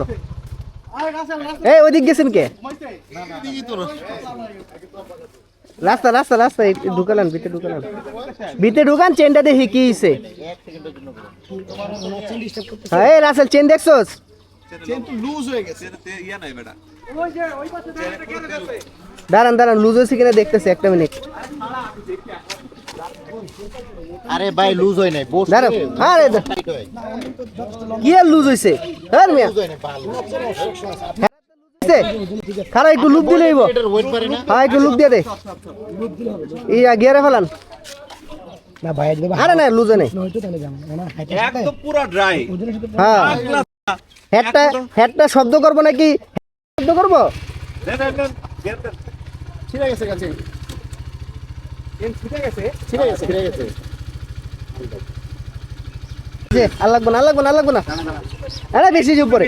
বসো এই, ওইদিক গেছেন কে? রাস্তা রাস্তা রাস্তা ঢুকালান, ভিতরে ঢুকালান। ভিতরে ঢুকান, চেনটা দেখি কি হইছে। হ্যাঁ এই রাসেল, চেন দেখছোস? দাঁড়ান দাঁড়ান, লুজ হয়েছে কিনা দেখতেছি, একটা মিনিট। আরে ভাই লুজ হয় নাই। বস দাঁড়ান আরে কি আর লুজ হয়েছে হ্যাঁ মিয়া। খারাপ একটু দিলে ওয়েট হ্যাঁ একটু লুক দিয়ে দে। ইয়া গিয়ারে ফেলান। না ভাই দেবা আরে না লুজে নেই। একদম পুরো ড্রাই হ্যাঁ। হেডটা হেডটা শব্দ করব নাকি? শব্দ করব? ছিঁড়ে গেছে আর লাগবো না লাগবো না লাগবো না। আরে বেশি উপরে।